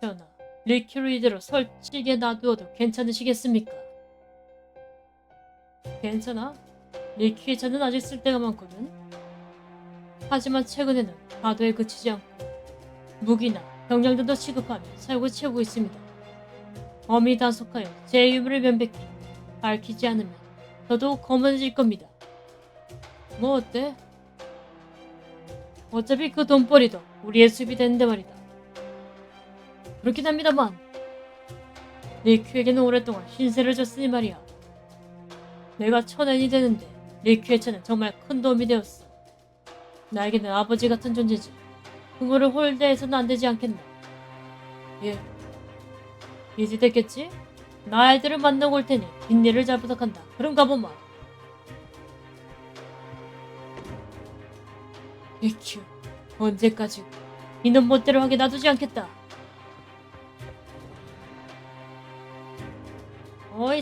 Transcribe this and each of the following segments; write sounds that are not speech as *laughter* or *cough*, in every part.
전하, 리큐를 이대로 설치게 놔두어도 괜찮으시겠습니까? 괜찮아? 리큐의 차는 아직 쓸 데가 많거든. 하지만 최근에는 과도에 그치지 않고 무기나 병량들도 취급하며 살고 채우고 있습니다. 범이 단속하여 제 유물을 면백히 밝히지 않으면 더더욱 검은해질 겁니다. 뭐 어때? 어차피 그 돈벌이도 우리의 수입이 되는데 말이다. 그렇긴 합니다만 리큐에게는 오랫동안 신세를 졌으니 말이야. 내가 천연이 되는데 리큐의 차는 정말 큰 도움이 되었어. 나에게는 아버지 같은 존재지. 부모를 홀대해서는 안 되지 않겠나. 예. 이제 됐겠지? 나 아이들을 만나고 올 테니 빈일을 잘 부탁한다. 그럼 가보마. 리큐, 언제까지 이놈 멋대로 하게 놔두지 않겠다.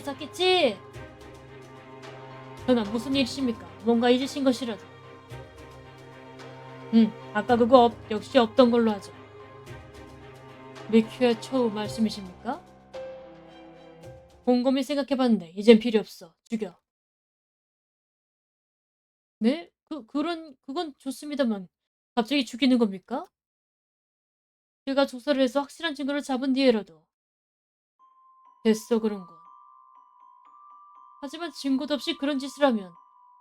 사키치! 전화 무슨 일이십니까? 뭔가 잊으신 것이라도. 응, 아까 그거 없, 역시 없던 걸로 하죠. 리큐의 처우 말씀이십니까? 곰곰이 생각해봤는데 이젠 필요 없어. 죽여. 네? 그 그런 그건 좋습니다만 갑자기 죽이는 겁니까? 제가 조사를 해서 확실한 증거를 잡은 뒤에라도 됐어 그런 건. 하지만 증거도 없이 그런 짓을 하면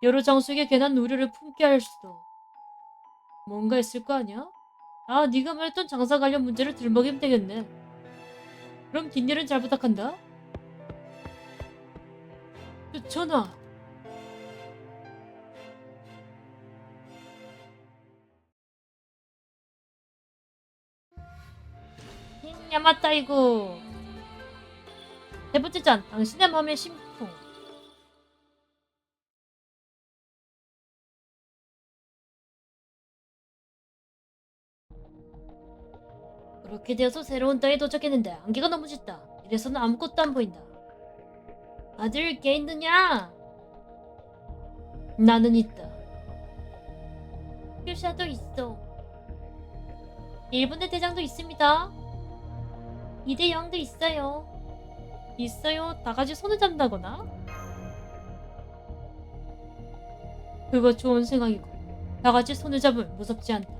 여러 장수에게 괜한 우려를 품게 할 수도 뭔가 있을 거 아니야? 아 네가 말했던 장사 관련 문제를 들먹이면 되겠네. 그럼 뒷일은 잘 부탁한다. 저, 전화. 야마타이고 세 번째 잔 당신의 마음의 심 그렇게 되어서 새로운 땅에 도착했는데 안개가 너무 짙다 이래서는 아무것도 안 보인다 아들 개 있느냐 나는 있다 표샤도 있어 일본의 대장도 있습니다 이대 여왕도 있어요. 있어요. 다 같이 손을 잡는다거나? 그거 좋은 생각이고 다 같이 손을 잡으면 무섭지 않다.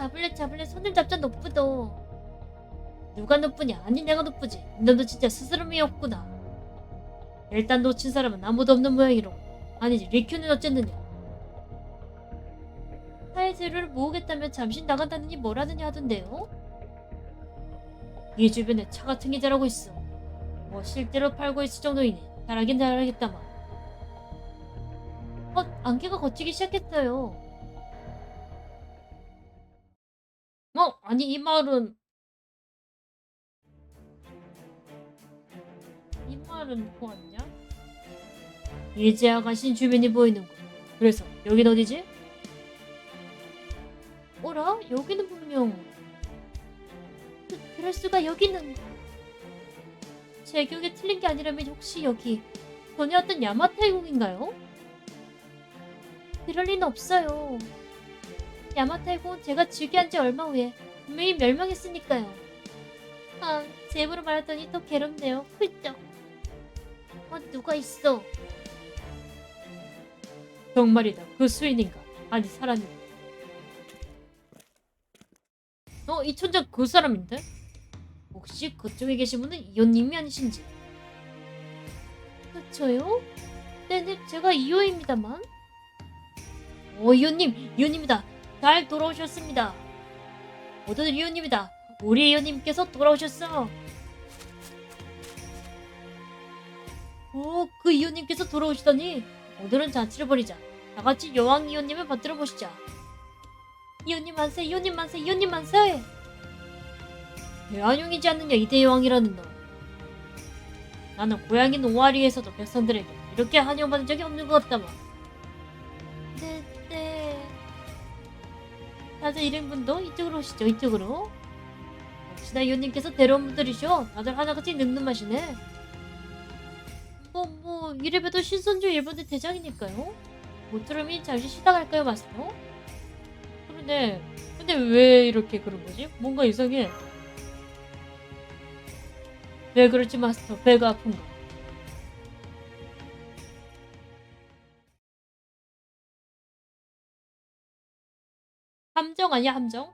잡을래 잡을래 손을 잡자 높부도 누가 높으냐? 아니 내가 높으지. 너도 진짜 스스럼이 없구나. 일단 놓친 사람은 아무도 없는 모양이로 아니지 리큐는 어쨌느냐? 재료를 모으겠다면 잠시 나간다느니 뭐라느냐 하던데요? 이 주변에 차 같은 게 자라고 있어. 뭐 실제로 팔고 있을 정도이니 잘하긴 잘하겠다만. 어, 안개가 걷히기 시작했어요. 아니 이 마을은 이 마을은 뭐았냐? 이제야 가신 주변이 보이는군. 그래서 여긴 어디지? 어라? 여기는 분명 그, 그럴 수가 여기는 제 기억에 틀린 게 아니라면 혹시 여기 전에 왔던 야마타이공인가요? 그럴 리는 없어요. 야마타이공은 제가 즉위한 지 얼마 후에 분명히 멸망했으니까요. 아, 제 입으로 말했더니 또 괴롭네요. 훌쩍. 어, 누가 있어? 정말이다. 그 수인인가? 아니, 사람인가? 어, 이 천장 그 사람인데? 혹시 그쪽에 계신 분은 이호님이 아니신지? 그, 저요? 네네, 제가 이호입니다만. 오, 이호님, 이호님이다. 잘 돌아오셨습니다. 모두들 이호님이다. 우리 이호님께서 돌아오셨어. 오, 그 이호님께서 돌아오시다니. 오늘은 잔치를 벌이자. 다 같이 여왕 이호님을 받들어 보시자. 이호님 만세, 이호님 만세, 이호님 만세! 대한용이지 않느냐 이대 여왕이라는 너. 나는 고향인 오아리에서도 백성들에게 이렇게 환영받은 적이 없는 것 같다만. 다들 1인분도 이쪽으로 오시죠, 이쪽으로. 역시나 이호님께서 데려온 분들이셔. 다들 하나같이 늠름하시네. 뭐, 뭐, 이래봬도 신선주 일본의 대장이니까요. 모트름이 잠시 쉬다 갈까요, 마스터? 그런데 근데 왜 이렇게 그런 거지? 뭔가 이상해. 왜 그렇지 마스터? 배가 아픈가? 함정 아니야 함정?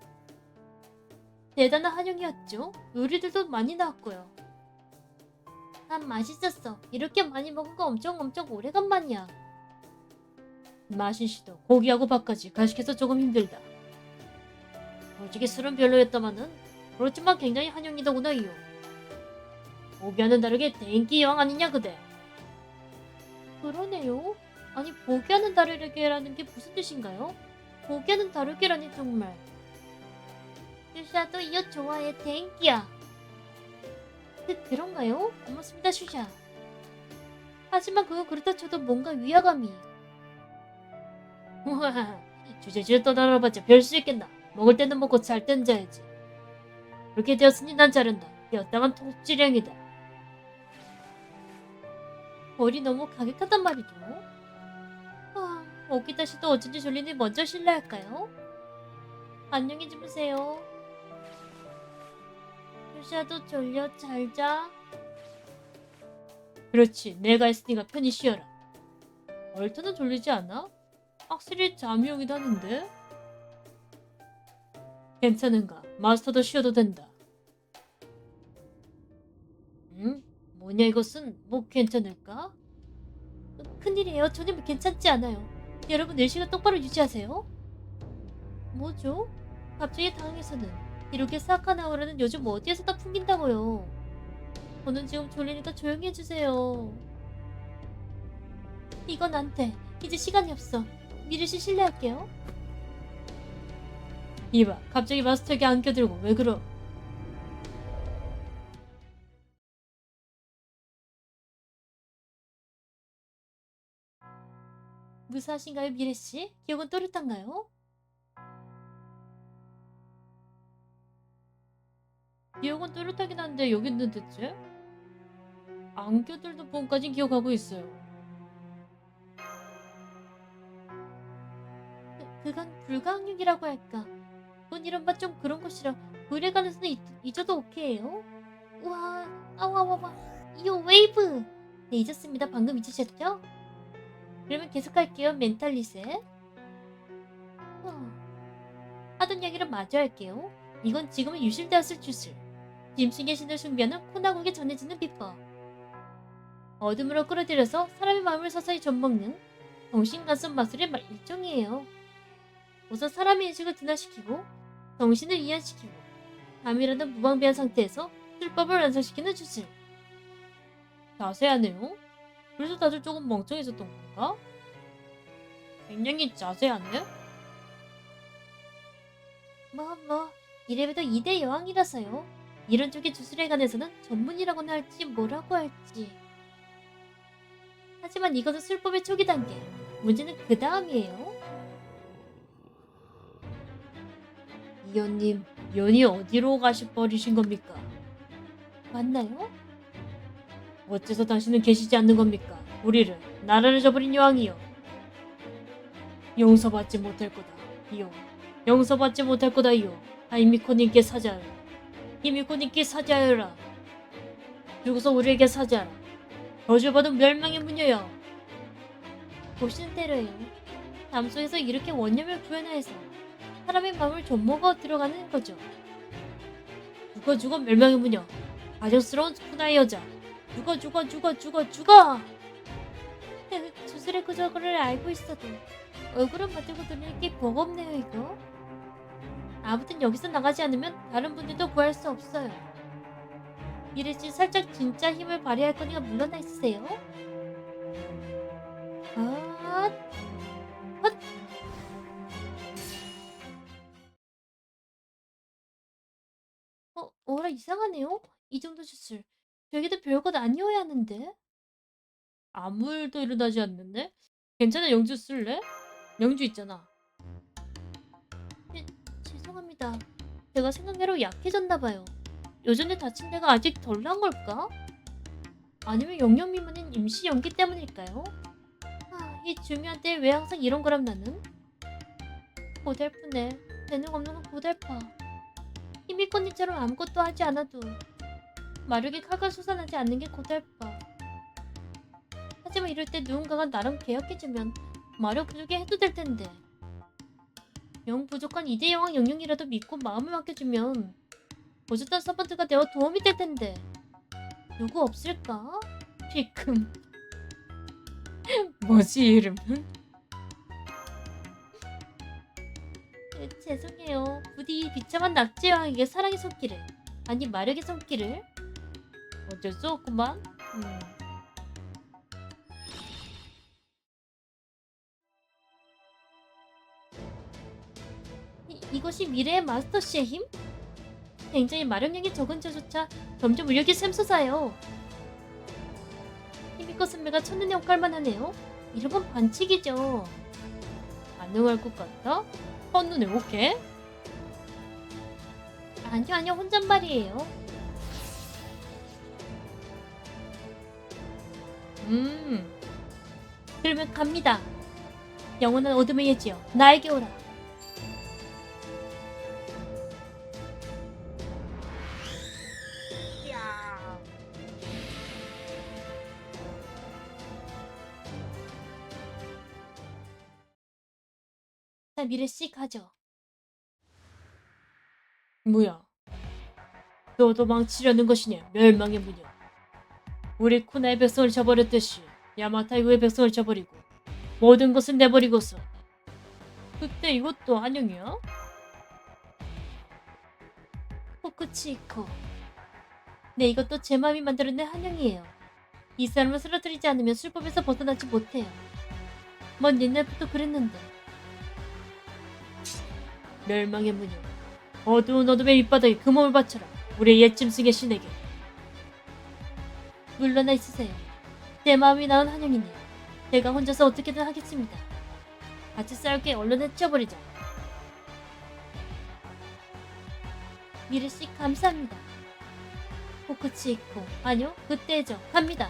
대단한 한영이었죠. 요리들도 많이 나왔고요. 난 맛있었어. 이렇게 많이 먹은 거 엄청 엄청 오래간만이야. 마신 씨도 고기하고 밥까지 가식해서 조금 힘들다. 솔직히 술은 별로였다마는 그렇지만 굉장히 한영이더구나 이요. 보기와는 다르게 대인기 여왕 아니냐 그대. 그러네요. 아니 보기와는 다르게라는 게 무슨 뜻인가요? 보기와는 다르게라니 정말. 슈샤도 이어 좋아해 대인기야. 그, 그런가요? 고맙습니다 슈샤. 하지만 그거 그렇다 쳐도 뭔가 위화감이. 우와, 주제주제 떠나봐봤자 별 수 있겠나. 먹을 때는 먹고 잘 때는 자야지. 그렇게 되었으니 난 자른다. 여당한 통질량이다. 벌이 너무 가격하단 말이죠. 아, 오키타 씨도 어쩐지 졸리니 먼저 실례할까요? 안녕히 주무세요. 슈샤도 졸려 잘 자. 그렇지, 내가 했으니까 편히 쉬어라. 얼터는 졸리지 않아? 확실히 잠이 오긴 하는데? 괜찮은가? 마스터도 쉬어도 된다. 응? 뭐냐 이것은? 뭐 괜찮을까? 큰일이에요. 전혀 괜찮지 않아요. 여러분 의식을 똑바로 유지하세요. 뭐죠? 갑자기 당황해서는 이렇게 사카나오라는 요즘 어디에서 다 풍긴다고요. 저는 지금 졸리니까 조용히 해주세요. 이건 안 돼. 이제 시간이 없어. 미르씨 실례할게요. 이봐, 갑자기 마스터에게 안겨들고 왜 그러? 무사하신가요, 미래씨? 기억은 또렷한가요? 기억은 또렷하긴 한데 여기 있는 대체? 안겨들던 폰까진 기억하고 있어요. 그, 그건 불가항력이라고 할까? 그건 이런 바 좀 그런 것이라 의뢰 가능성은 잊- 잊어도 오케이요. 우와, 아와와와, 이거 웨이브. 네 잊었습니다. 방금 잊으셨죠? 그러면 계속할게요. 멘탈리셋. 어. 하던 이야기를 마저 할게요. 이건 지금은 유실되었을 주술. 짐승의 신을 숭배하는 코나국에 전해지는 비법. 어둠으로 끌어들여서 사람의 마음을 서서히 좀먹는 정신간섭 마술의 말- 일종이에요. 우선 사람의 인식을 둔화시키고 정신을 이완시키고 잠이라는 무방비한 상태에서 술법을 완성시키는 주술. 자세하네요. 그래서 다들 조금 멍청해졌던 건가? 굉장히 자세하네? 뭐, 뭐, 이래봬도 2대 여왕이라서요. 이런 쪽의 주술에 관해서는 전문이라고나 할지 뭐라고 할지. 하지만 이것은 술법의 초기 단계. 문제는 그 다음이에요. 이연님, 연이 어디로 가시 버리신 겁니까? 맞나요? 어째서 당신은 계시지 않는 겁니까? 우리를 나라를 저버린 여왕이여. 용서받지 못할 거다, 이요. 용서받지 못할 거다, 이요. 하이미코님께 사죄하라. 히미코님께 사죄하여라. 죽어서 우리에게 사죄하라. 저주받은 멸망의 무녀여. 보시는 대로예요. 담소에서 이렇게 원념을 구현하여서 사람의 마음을 좀먹어 들어가는 거죠. 죽어 죽어 멸망의 무녀. 가정스러운 스푸나의 여자. 죽어 죽어 죽어 죽어 죽어. 네, 주술의 그저거를 알고 있어도 얼굴은 맞들고 들리는 게 버겁네요 이거. 아무튼 여기서 나가지 않으면 다른 분들도 구할 수 없어요. 이래지 살짝 진짜 힘을 발휘할 거니까 물러나 있으세요. 아, 헛. 어, 어라 이상하네요. 이 정도 주술. 저에게도 별것 아니어야 하는데. 아무 일도 일어나지 않는데? 괜찮아 영주 쓸래? 영주 있잖아. 네, 죄송합니다. 제가 생각대로 약해졌나봐요. 요전에 다친 데가 아직 덜 난 걸까? 아니면 영영 미만인 임시 연기 때문일까요? 아, 이 중요한 때에 왜 항상 이런 거람 나는? 고달프네. 재능 없는 건 고달파. 꽃잎처럼 아무것도 하지 않아도 마력이 칼칼 솟아나지 않는 게 고달파. 하지만 이럴 때 누군가가 나랑 계약해주면 마력 부족에 해도 될 텐데. 영 부족한 이대 여왕 영영이라도 믿고 마음을 맡겨주면 보조단 서번트가 되어 도움이 될 텐데. 누구 없을까? 피금. *laughs* 뭐지 이름은? 네, 죄송해요. 부디 비참한 낙지 여왕에게 사랑의 손길을 아니 마력의 손길을 어쩔 수 없구만. 음. 이, 이것이 미래의 마스터 씨의 힘? 굉장히 마력력이 적은 저조차 점점 의력이 샘솟아요. 힘있고 선배가 첫눈에 혹할만 하네요. 이러면 반칙이죠. 가능할 것 같아? 첫눈에 혹해? 아니요 아니요 혼잣말이에요. 음 그러면 갑니다. 영원한 어둠의 예지여 나에게 오라. 자 미래 씨 가죠. 뭐야? 너 도망치려는 것이냐? 멸망의 무녀. 우리 쿠나의 백성을 저버렸듯이 야마타이구의 백성을 저버리고 모든 것을 내버리고서 그때 이것도 한영이야? 포크치코 네 이것도 제 마음이 만들어낸 한영이에요 이 사람을 쓰러뜨리지 않으면 술법에서 벗어나지 못해요 먼 옛날부터 그랬는데 멸망의 무녀 어두운 어둠의 밑바닥에 그 몸을 바쳐라. 우리의 옛 짐승의 신에게. 물러나 있으세요. 내 마음이 나은 한영이네요. 제가 혼자서 어떻게든 하겠습니다. 같이 싸울 게. 얼른 해쳐버리자. 미르씨 감사합니다. 포크치 있고. 아니요 그때죠 갑니다.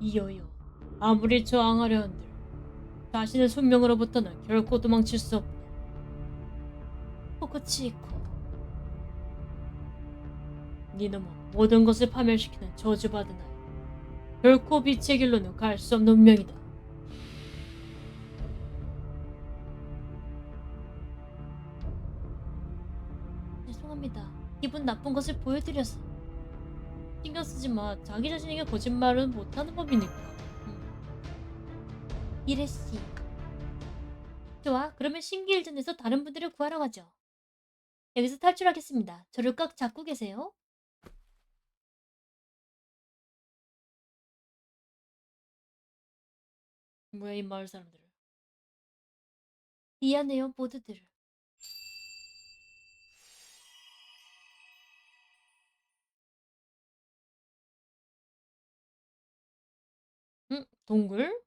이어요 아무리 저항하려 한들 자신의 숙명으로부터는 결코 도망칠 수 없다 포크치 있고 니놈은 모든 것을 파멸시키는 저주받은 아이. 결코 빛의 길로는 갈 수 없는 운명이다. 죄송합니다. 기분 나쁜 것을 보여드려서. 신경 쓰지 마. 자기 자신에게 거짓말은 못하는 법이니까. 음. 이래씨 좋아 그러면 신기일전에서 다른 분들을 구하러 가죠. 여기서 탈출하겠습니다. 저를 꽉 잡고 계세요. 뭐야 이 마을 사람들. 미안해요 모두들. 응? 동굴?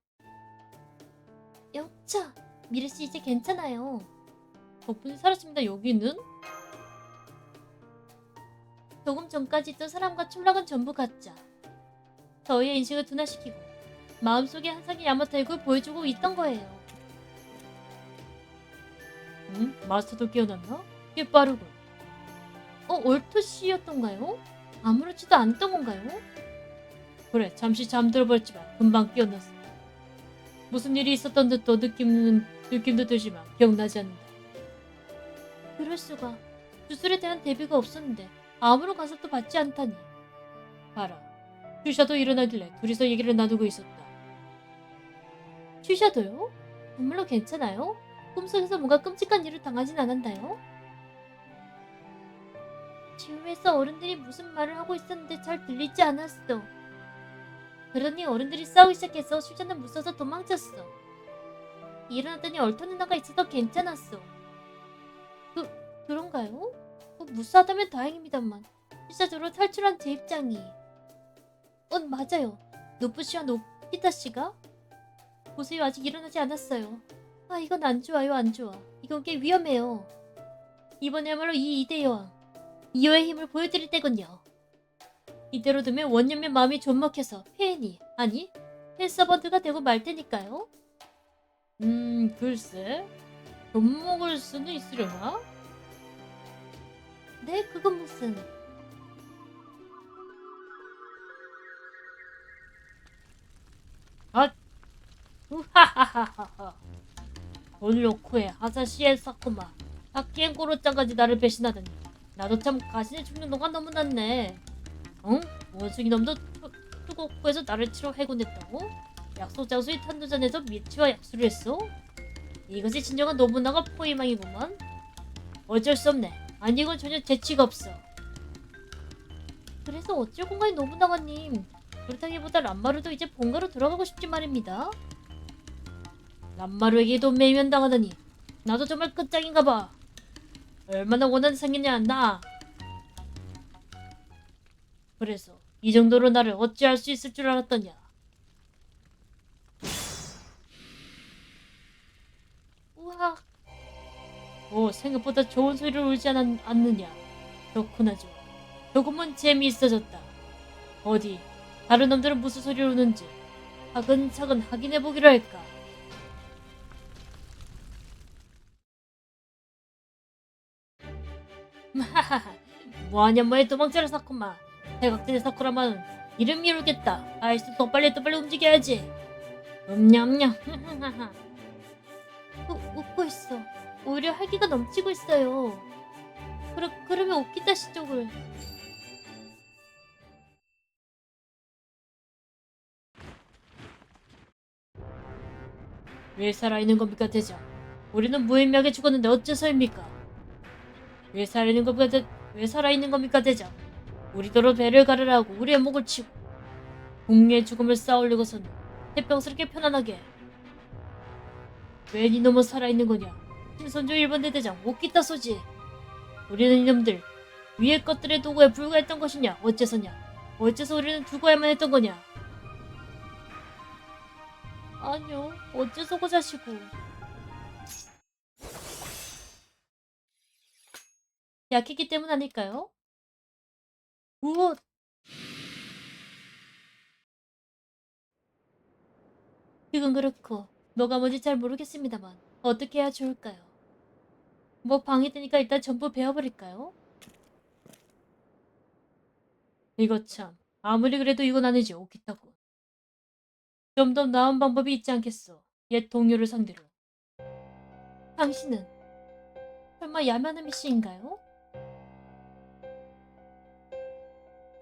영차 미르씨 이제 괜찮아요 덕분에 살았습니다 여기는? 조금 전까지 있던 사람과 촌락은 전부 가짜 저희의 인식을 둔화시키고 마음속에 한상의 야마타이를 보여주고 있던 거예요 응? 마스터도 깨어났나? 꽤 빠르군 어? 올토씨였던가요? 아무렇지도 않았던 건가요? 그래 잠시 잠들어버렸지만 금방 깨어났어 무슨 일이 있었던 듯도 느낌은 느낌도 들지만 기억나지 않는다 그럴 수가 주술에 대한 대비가 없었는데 아무런 가섭도 받지 않다니 봐라 슈샤도 일어나길래 둘이서 얘기를 나누고 있었다 슈샤도요? 정말로 괜찮아요? 꿈속에서 뭔가 끔찍한 일을 당하진 않았나요? 지우에서 어른들이 무슨 말을 하고 있었는데 잘 들리지 않았어 그러니 어른들이 싸우기 시작해서 슈자는 무서워서 도망쳤어. 일어났더니 얼터 누나가 있어서 괜찮았어. 그, 그런가요? 어, 무사하다면 다행입니다만. 실사적으로 탈출한 제 입장이. 어, 맞아요. 노프씨와 노피타씨가? 보세요, 아직 일어나지 않았어요. 아, 이건 안 좋아요, 안 좋아. 이건 꽤 위험해요. 이번에야말로 이 이대 여왕, 이호의 힘을 보여드릴 때군요. 이대로 두면 원념의 마음이 존먹해서 페인이 아니 헬서번트가 되고 말 테니까요. 음, 글쎄. 돈 먹을 수는 있으려나? 네, 그건 무슨... 아, 우하하하하하. 돈 놓고 해, 아사시에 사쿠마. 바퀴엔 꼬로짱까지 나를 배신하다니. 나도 참 가신의 충격도가 너무 낮네. 응? 원숭이 놈도 투고쿠에서 나를 치러 해군했다고? 약속 장소인 탄도전에서 미치와 약수를 했어? 이것이 진정한 노부나가 포위망이구만. 어쩔 수 없네. 아니 이건 전혀 재치가 없어. 그래서 어쩔 공간이 노부나가님. 그렇다기보다 람마루도 이제 본가로 돌아가고 싶지 말입니다. 람마루에게 돈 매이면 당하다니. 나도 정말 끝장인가 봐. 얼마나 원한이 생겼냐 나. 그래서 이 정도로 나를 어찌할 수 있을 줄 알았더냐. 우와. 오 생각보다 좋은 소리를 울지 않, 않느냐. 좋구나 좋아. 조금은 재미있어졌다. 어디 다른 놈들은 무슨 소리를 우는지 차근차근 확인해보기로 할까. *laughs* 뭐하냐 뭐해 도망쳐라 사쿠마. 대각진의 사쿠라마는 이름 이루겠다. 아이스 더 빨리 더 빨리 움직여야지. 음냠냠. 우, *laughs* 웃고 있어. 오히려 활기가 넘치고 있어요. 그러, 그러면 오키다시 쪽을. 왜 살아있는 겁니까 대장? 우리는 무의미하게 죽었는데 어째서입니까? 왜 살아있는 겁니까 대, 왜 살아있는 겁니까 대장? 우리더러 배를 가르라고 우리의 목을 치고 국리의 죽음을 쌓아올리고서는 태평스럽게 편안하게. 왜 이놈은 살아있는 거냐? 신선조 1번 대대장 오키타 소지. 우리는 이놈들 위의 것들의 도구에 불과했던 것이냐? 어째서냐? 어째서 우리는 죽어야만 했던 거냐? 아니요 어째서 고 자시고 약했기 때문 아닐까요? 우와 그건 그렇고 뭐가 뭔지 잘 모르겠습니다만 어떻게 해야 좋을까요? 뭐 방해되니까 일단 전부 베어버릴까요? 이거 참 아무리 그래도 이건 아니지 오키타고 좀 더 나은 방법이 있지 않겠어 옛 동료를 상대로 당신은 설마 야마나미 씨인가요?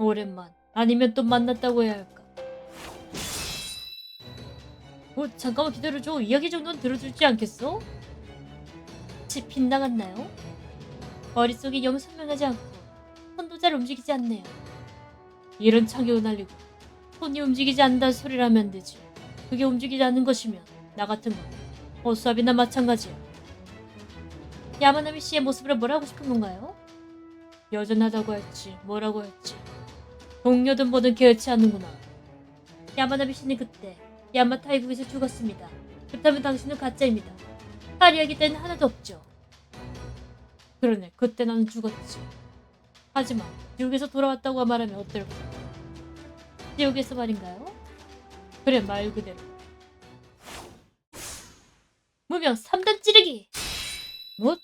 오랜만 아니면 또 만났다고 해야 할까 어, 잠깐만 기다려줘. 이야기 정도는 들어주지 않겠어? 치 빗나갔나요? 머릿속이 영 선명하지 않고 손도 잘 움직이지 않네요. 이런 창격을 날리고 손이 움직이지 않는다는 소리를 하면 되지. 그게 움직이지 않는 것이면 나 같은 건 호수아비나 마찬가지야. 야마나미 씨의 모습을 뭐라고 싶은 건가요? 여전하다고 할지 뭐라고 할지 동료든 뭐든 개의치 않는구나. 야마나미 씨는 그때 야마 타이국에서 죽었습니다. 그렇다면 당신은 가짜입니다. 파리하기 때는 하나도 없죠. 그러네, 그때 나는 죽었지. 하지만 지옥에서 돌아왔다고 말하면 어떨까? 지옥에서 말인가요? 그래, 말 그대로. 무명 3단 찌르기! 뭐?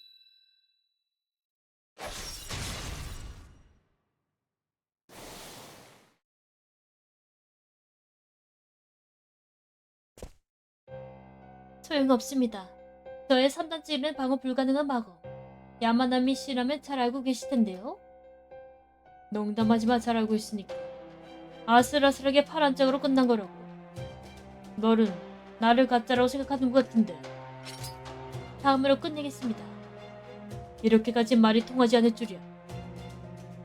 소용없습니다. 저의 3단 찌르는 방어 불가능한 마법. 야마나미 씨라면 잘 알고 계실 텐데요. 농담하지만 잘 알고 있으니까. 아슬아슬하게 파란 장으로 끝난 거라고. 너는 나를 가짜라고 생각하는 것 같은데. 다음으로 끝내겠습니다. 이렇게까지 말이 통하지 않을 줄이야.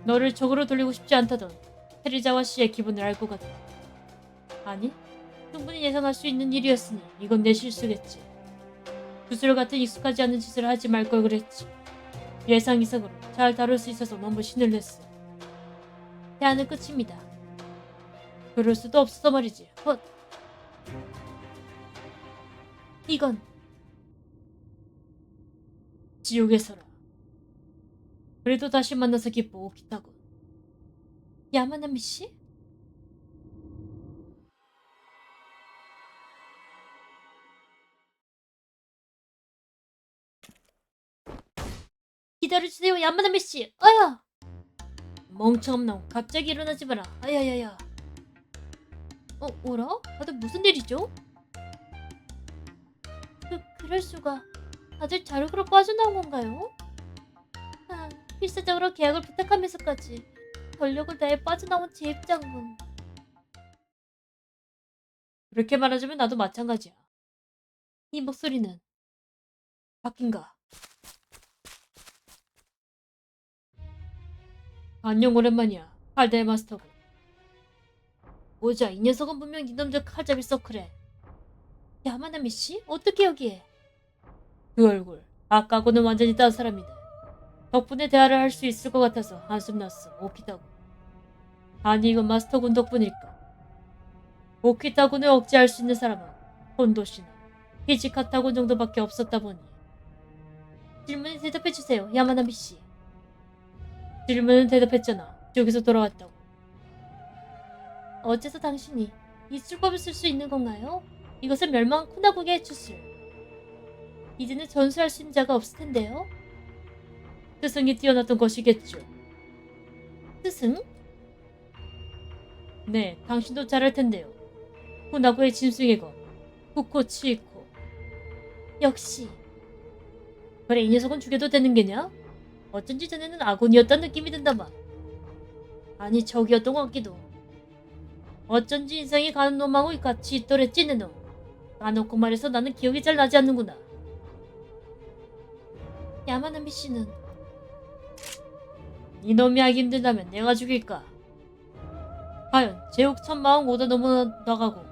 너를 적으로 돌리고 싶지 않다던 테리자와 씨의 기분을 알고 가다. 아니, 충분히 예상할 수 있는 일이었으니 이건 내 실수겠지. 구슬 같은 익숙하지 않은 짓을 하지 말 걸 그랬지. 예상 이상으로 잘 다룰 수 있어서 너무 신을 냈어. 대안은 끝입니다. 그럴 수도 없어 말이지. 헛. 이건 지옥에서라. 그래도 다시 만나서 기뻐 오키타군. 야마나미 씨? 기다려주세요 야마나미 씨. 아야. 멍청한 놈 갑자기 일어나지 마라. 아야야야. 어 뭐라? 다들 무슨 일이죠? 그 그럴 수가. 다들 자력으로 빠져나온 건가요? 아, 필사적으로 계약을 부탁하면서까지 전력을 다해 빠져나온 제 입장문. 그렇게 말하자면 나도 마찬가지야. 이 목소리는 바뀐가? 안녕 오랜만이야. 칼다의 마스터고. 뭐자 이 녀석은 분명 이놈들 칼잡이 서클에. 야마나미 씨? 어떻게 여기에? 그 얼굴 아까고는 완전히 다른 사람이네. 덕분에 대화를 할 수 있을 것 같아서 한숨 났어. 오키타고. 아니 이건 마스터군 덕분일까? 오키타군을 억제할 수 있는 사람은 혼도시나 히지카타군 정도밖에 없었다 보니 질문에 대답해 주세요 야마나미 씨. 질문은 대답했잖아. 여기서 돌아왔다고. 어째서 당신이 이 술법을 쓸 수 있는 건가요? 이것은 멸망한 쿠나국의 주술. 이제는 전수할 수 있는 자가 없을 텐데요. 스승이 뛰어났던 것이겠죠. 스승? 네, 당신도 잘알 텐데요. 쿠나국의 짐승의 것, 후코 치이코. 역시. 그래, 이 녀석은 죽여도 되는 게냐? 어쩐지 전에는 아군이었다는 느낌이 든다만. 아니, 적이었던 것 같기도. 어쩐지 인상이 가는 놈하고 같이 있더랬지, 내 놈. 까놓고 말해서 나는 기억이 잘 나지 않는구나. 야마나미 씨는 이놈이 하기 힘들다면 내가 죽일까? 과연 제옥 천마왕 오다 넘어 나가고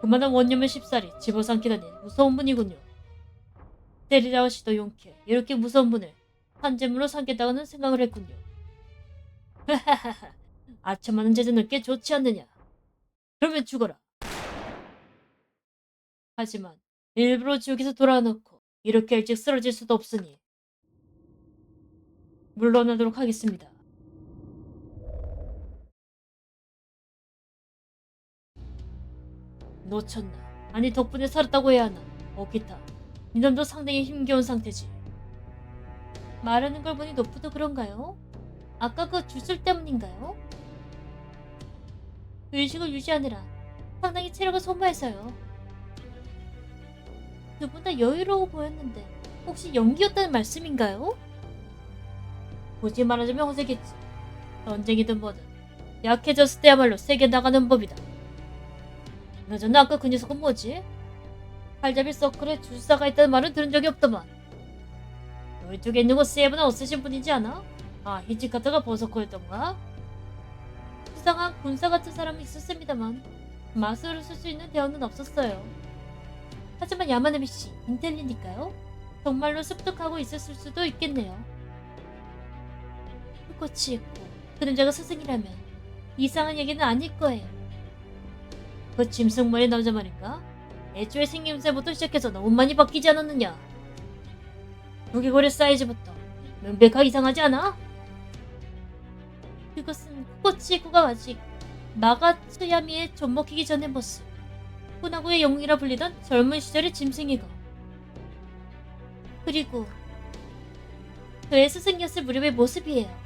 그만한 원념의 십살이 집어삼키다니 무서운 분이군요. 때리라와 씨도 용케 이렇게 무서운 분을 한재물로 삼겠다고는 생각을 했군요. 하하하하 아첨하는 제자는 꽤 좋지 않느냐. 그러면 죽어라. 하지만 일부러 지옥에서 돌아놓고 이렇게 일찍 쓰러질 수도 없으니 물러나도록 하겠습니다. 놓쳤나? 아니 덕분에 살았다고 해야 하나? 오키타, 이놈도 상당히 힘겨운 상태지. 말하는 걸 보니 노프도 그런가요? 아까 그 주술 때문인가요? 의식을 유지하느라 상당히 체력을 소모해서요. 두 분 다 여유로워 보였는데 혹시 연기였다는 말씀인가요? 굳이 말하자면 허세겠지. 전쟁이든 뭐든 약해졌을 때야말로 세게 나가는 법이다. 그나저나 아까 그 녀석은 뭐지? 칼잡이 서클에 주사가 있다는 말은 들은 적이 없더만. 너희 쪽에 거 세븐은 없으신 분이지 않아? 아 히치카타가 버서커였던가? 수상한 군사 같은 사람이 있었습니다만 마술을 쓸 수 있는 대원은 없었어요. 하지만 야마나미 씨 인텔리니까요. 정말로 습득하고 있었을 수도 있겠네요. 꽃이 있고 그림자가 스승이라면 이상한 얘기는 아닐 거예요. 그 짐승 머리 남자 말인가? 애초에 생김새부터 시작해서 너무 많이 바뀌지 않았느냐? 두개골의 사이즈부터 명백하게 이상하지 않아? 그것은 코치구가 아직 마가츠야미에 접목하기 전의 모습. 후나구의 영웅이라 불리던 젊은 시절의 짐승이고. 그리고 그의 스승이었을 무렵의 모습이에요.